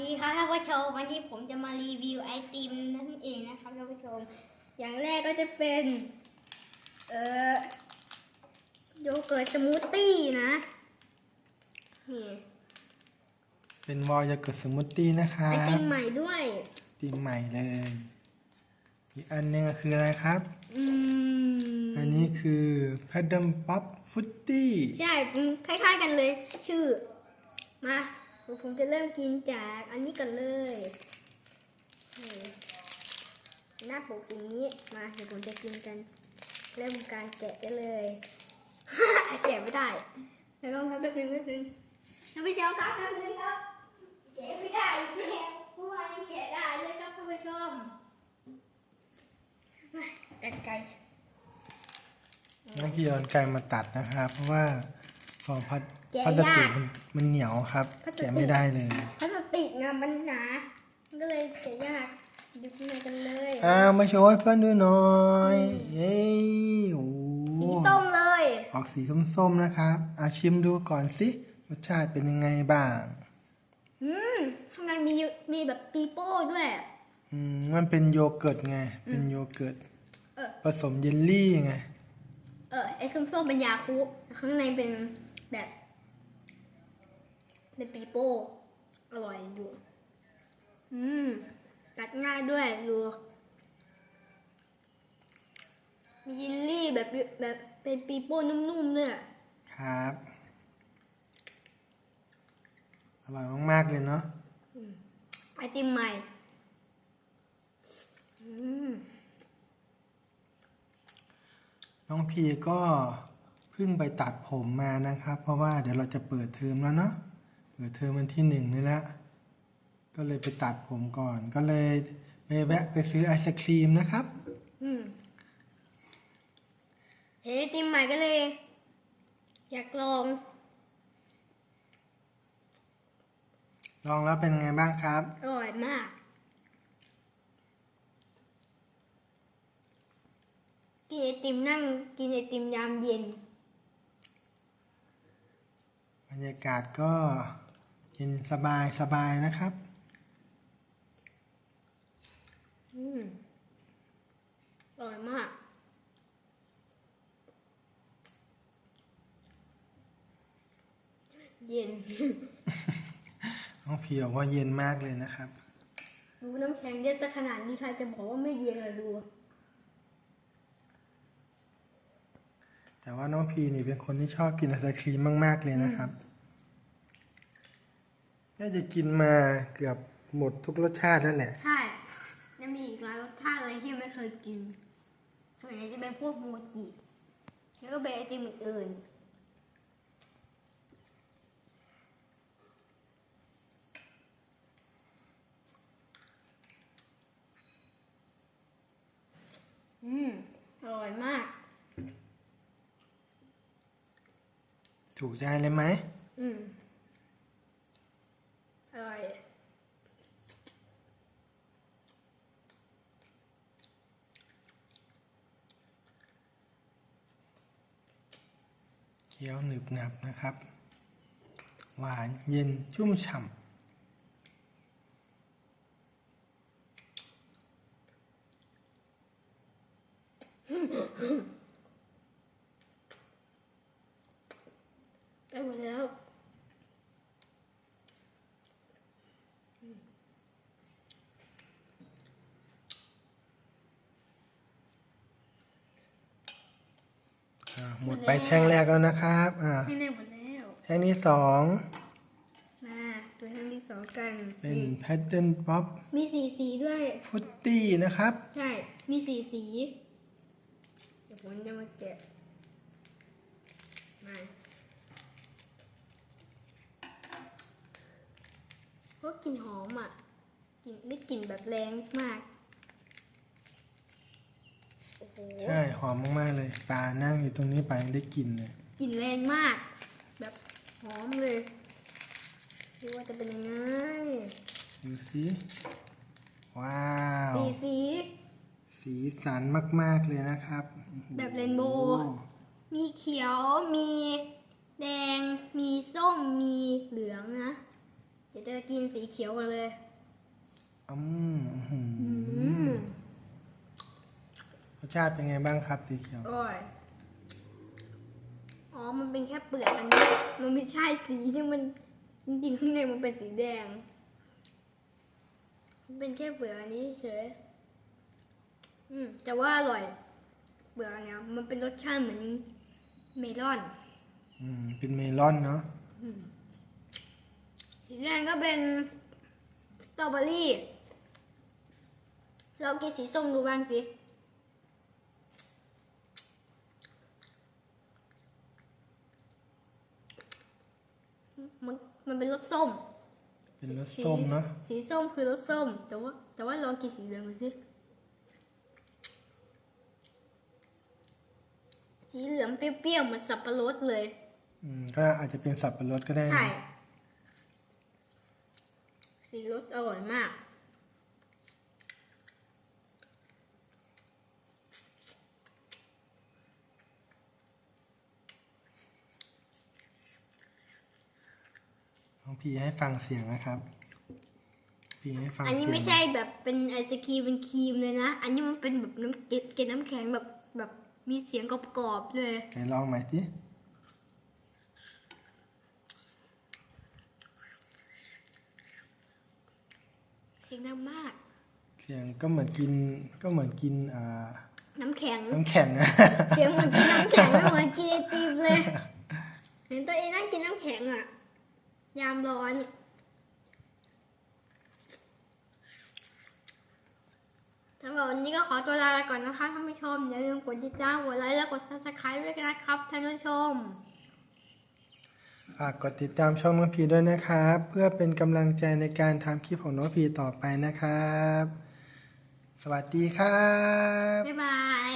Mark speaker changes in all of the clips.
Speaker 1: ดีครับท่านผู้ชมวันนี้ผมจะมารีวิวไอติมนั่นเองนะครับท่านผู้ชม อย่างแรกก็จะเป็น เอ่อโยเกิร์ตสมูทตี้นะนี่
Speaker 2: เป็นวอลยาเกิร์ตสมูทตี้นะครั
Speaker 1: ไอบติมใหม่ด้วย
Speaker 2: ตีมใหม่เลย อีกอันหนึงก็คืออะไรครับ
Speaker 1: อืม
Speaker 2: อันนี้คือแพดดัมป๊อปฟุตตี้
Speaker 1: ใช่เป็นคล้ายๆกันเลย ชื่อ มาเดี๋ยว ผมจะเริ่มกินจากอันนี้กันเลยนี่หน้าปกอย่างนี้มาเดี๋ยวผมจะกินกัน เริ่มการแกะได้เลยแกะไม่ได้แล้วก็ครับแป๊บนึงแป๊บนึงท่านผู้ชมครับแป๊บนึงครับแกะไม่ได้อีกแล้วเมื่อวานยังแกะได้เลยครับท่านผู้ชมมากันไกล
Speaker 2: น้องพี่เอาไกลมาตัดนะครับ เพราะว่าฟองพลาส
Speaker 1: แกะ
Speaker 2: พลาสติก
Speaker 1: ยาก
Speaker 2: มันมันเหนียวครับ
Speaker 1: พลาสติก
Speaker 2: แกะไม่ได้เลย
Speaker 1: พลาสติกนะมันหนามันก็เลยแกะยากดูข้างในกันเลย
Speaker 2: อ้าวมาโชว์ให้เพื่อนดูหน่อยเย้โอ้
Speaker 1: สีส้มเลย
Speaker 2: ออกสีส้มๆนะครับอาชิมดูก่อนสิรสชาติเป็นยังไงบ้าง
Speaker 1: อืมข้างในมีมีแบบปีโป้ด้วย
Speaker 2: อืมมันเป็นโยเกิร์ตไง เป็นโยเกิร์ต
Speaker 1: เออ
Speaker 2: ผสมเยลลี่ไง
Speaker 1: เออไอ้ส้มๆเป็นยาคุข้างในเป็นแบบ เป็นปีโป้ อร่อยอยู่ อืม ตัดง่ายด้วยดู มียินลี่แบบแบบเป็นปีโป้นุ่มๆด้วย
Speaker 2: ครับ อร่อยมาก ๆ เลยเนาะ
Speaker 1: ไอติมใหม่อืม
Speaker 2: น้องพีก็เพิ่งไปตัดผมมานะครับ เพราะว่าเดี๋ยวเราจะเปิดเทอมแล้วเนาะ เปิดเทอมวันที่หนึ่งนี่แหละก็เลยไปตัดผมก่อน ก็เลยไปแวะไปซื้อไอศครีมนะครับ
Speaker 1: อืมเห็นไอติมใหม่ก็เลย อยากลอง
Speaker 2: ลองแล้วเป็นไงบ้างครับ
Speaker 1: อร่อยมาก กินไอติมนั่งกินไอติมยามเย็น
Speaker 2: บรรยากาศก็ เย็นสบายสบายนะครับ
Speaker 1: อืมอร่อยมากเย็น
Speaker 2: น้องพีบอกว่าเย็นมากเลยนะครับ
Speaker 1: ดูน้ำแข็งเย็นซะขนาดนี้ใครจะบอกว่าไม่เย็นอะดู
Speaker 2: แต่ว่าน้องพีนี่เป็นคนที่ชอบกินไอศครีมมาก ๆ เลยนะครับ น่าจะกินมาเกือบหมดทุกรสชาติแล้วแหละ
Speaker 1: ใช่ยังมีอีกหลายรสชาติอะไรที่ยังไม่เคยกินส่วนใหญ่จะเป็นพวกโมจิ แล้วก็เป็นไอติมอื่นๆอืมอร่อยมาก
Speaker 2: ถูกใจเลยไหม
Speaker 1: อืม อร่อย
Speaker 2: เคี้ยวหนึบหนับนะครับ หวานเย็นชุ่มฉ่ำ
Speaker 1: ด้หมดแล้วำ
Speaker 2: อ่า หมดไปแท่งแรกแล้วนะครับ อ่า
Speaker 1: ให้ได้หมดแล้ว
Speaker 2: แท่งที่สอง
Speaker 1: มาตัวท่านที่สองกัน
Speaker 2: เป็น
Speaker 1: นี่
Speaker 2: แพทเทิร์นป๊อป
Speaker 1: มีสีสีด้วย
Speaker 2: ฟุตตี้นะครับ
Speaker 1: ใช่ มีสีสี เดี๋ยวผมจะมาแกะ มาเพราะกลิ่นหอมอะกลิ่นได้กลิ่นแบบแรงมากโอ้โห
Speaker 2: ใช่หอมมากๆเลยปลานั่งอยู่ตรงนี้ไปยังได้กลิ่นเลย
Speaker 1: กลิ่นแรงมาก แบบหอมเลยดูว่าจะเป็นยังไง
Speaker 2: ดูสิว้าว
Speaker 1: สีสี
Speaker 2: สีสันมากๆเลยนะครับ
Speaker 1: แบบเรนโบว์
Speaker 2: โอ้
Speaker 1: มีเขียว มีแดง มีส้ม มีเหลืองนะจเดี๋ยวจะกินสีเขียวกันเลย
Speaker 2: อืมอื้อหือ
Speaker 1: อืม
Speaker 2: ร สชาติเป็นไงบ้างครับสีเขียว
Speaker 1: อร่อย อ๋อ มันเป็นแค่เปลือกอันนี้ มันไม่ใช่สีที่มันจริงๆข้างในมันเป็นสีแดง มันเป็นแค่เปลือกอันนี้เฉย อืม แต่ว่าอร่อย เปลือกอันเนี้ยมันเป็นรสชาติเหมือนเมลอน
Speaker 2: อืม เป็นเมลอนเนาะ
Speaker 1: สีแดงก็เป็นสตรอเบอรี่ เรากินสีส้มดูบ้างสิ มันมันเป็นรสส้ม
Speaker 2: เป็นรสส้มเนาะ
Speaker 1: สีส้มคือรสส้ม แต่ว่าแต่ว่าลองกินสีเหลืองดูสิสีเหลืองเปรี้ยวๆเหมือนสับปะรดเลย
Speaker 2: อืมก็อาจจะเป็นสับปะรดก็ได้นะ
Speaker 1: ใช่ สีรสอร่อยมาก
Speaker 2: พีให้ฟังเสียงนะครับพีให้ฟัง
Speaker 1: อันนี้
Speaker 2: เสียง
Speaker 1: ไม่ใช่แบบเป็นไอศครีมเป็นครีมเลยนะ อันนี้มันเป็นแบบน้ำเกล็ดเกล็ดน้ำแข็งแบบแบบมีเสียงกรอบๆเลย
Speaker 2: ไหนลองใหม่สิ
Speaker 1: เสียงดังมาก
Speaker 2: เสียงก็เหมือนกินก็เหมือนกินอ่า
Speaker 1: น้ำแข็ง
Speaker 2: น้ำแข็งอะ
Speaker 1: เสียงเหมือนกินน้ำแข็งไม่เหมือนกินไอติมเลย เห็นตัวเองนั่งกินน้ำแข็งอะ ยามร้อนสำหรับวันนี้ก็ขอตัวลาไปก่อนนะคะท่านผู้ชม อย่าลืมกดติดตาม กดไลค์และกด subscribe ด้วยนะครับท่านผู้ชม
Speaker 2: ฝากกดติดตามช่องน้องพีด้วยนะครับ เพื่อเป็นกำลังใจในการทำคลิปของน้องพีต่อไปนะครับ สวัสดีครับ
Speaker 1: บ๊ายบาย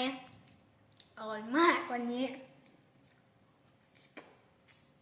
Speaker 1: อร่อยมากวันนี้